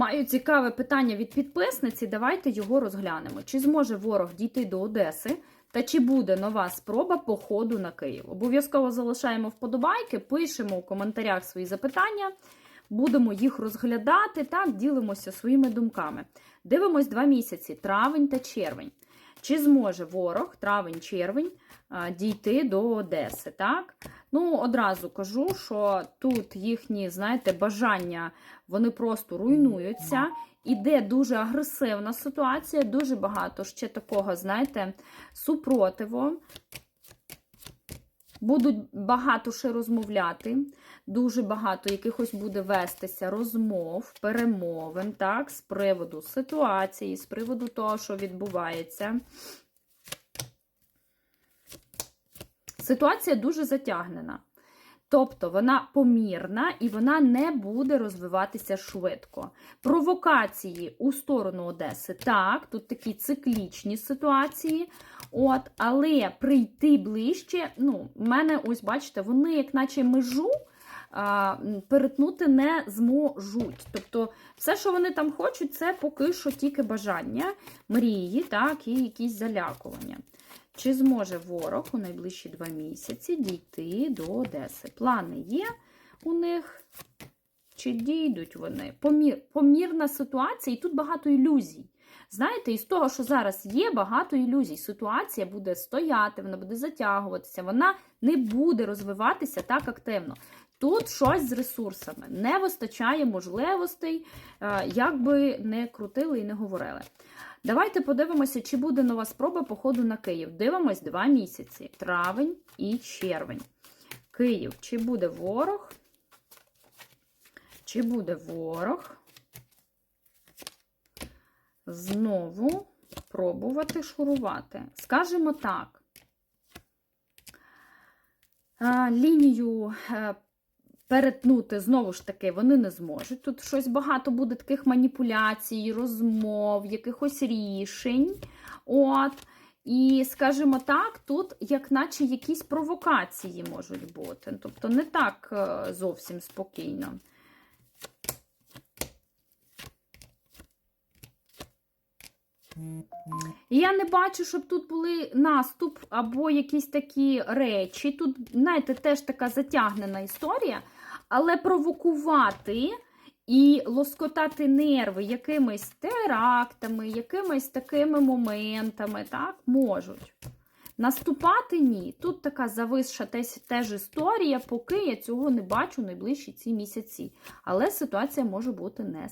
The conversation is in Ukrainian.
Маю цікаве питання від підписниці. Давайте його розглянемо. Чи зможе ворог дійти до Одеси? Та чи буде нова спроба походу на Київ? Обов'язково залишаємо вподобайки, пишемо у коментарях свої запитання, будемо їх розглядати та ділимося своїми думками. Дивимось два місяці: травень та червень. Чи зможе ворог травень-червень дійти до Одеси? Так? Ну, одразу кажу, що тут їхні, знаєте, бажання вони просто руйнуються. Іде дуже агресивна ситуація, дуже багато ще такого, знаєте, супротиву. Будуть багато ще розмовляти, дуже багато якихось буде вестися розмов, перемовин, так, з приводу ситуації, з приводу того, що відбувається. Ситуація дуже затягнена. Тобто вона помірна і вона не буде розвиватися швидко. Провокації у сторону Одеси, так, тут такі циклічні ситуації. От, Але прийти ближче, ну, в мене, ось бачите, вони, як наче межу, а, перетнути не зможуть. Тобто, все, що вони там хочуть, це поки що тільки бажання, мрії, так, і якісь залякування. Чи зможе ворог у найближчі два місяці дійти до Одеси? Плани є у них? Чи дійдуть вони? Помір, помірна ситуація, і тут багато ілюзій. Знаєте, із того, що зараз є, багато ілюзій. Ситуація буде стояти, вона буде затягуватися, вона не буде розвиватися так активно. Тут щось з ресурсами. Не вистачає можливостей, е, як би не крутили і не говорили. Давайте подивимося, чи буде нова спроба походу на Київ. Дивимось два місяці: травень і червень. Київ, чи буде ворог? Чи буде ворог? Знову пробувати шурувати. Скажімо так. Лінію е, перетнути, знову ж таки, вони не зможуть. Тут щось багато буде таких маніпуляцій, розмов, якихось рішень. От. І, скажімо так, тут, як наче якісь провокації можуть бути. Тобто не так е, зовсім спокійно. Я не бачу, щоб тут були наступ або якісь такі речі. Тут, знаєте, теж така затягнена історія, але провокувати і лоскотати нерви якимись терактами, якимись такими моментами, так, можуть. Наступати ні. Тут така зависша теж, історія, поки я цього не бачу найближчі ці місяці. Але ситуація може бути не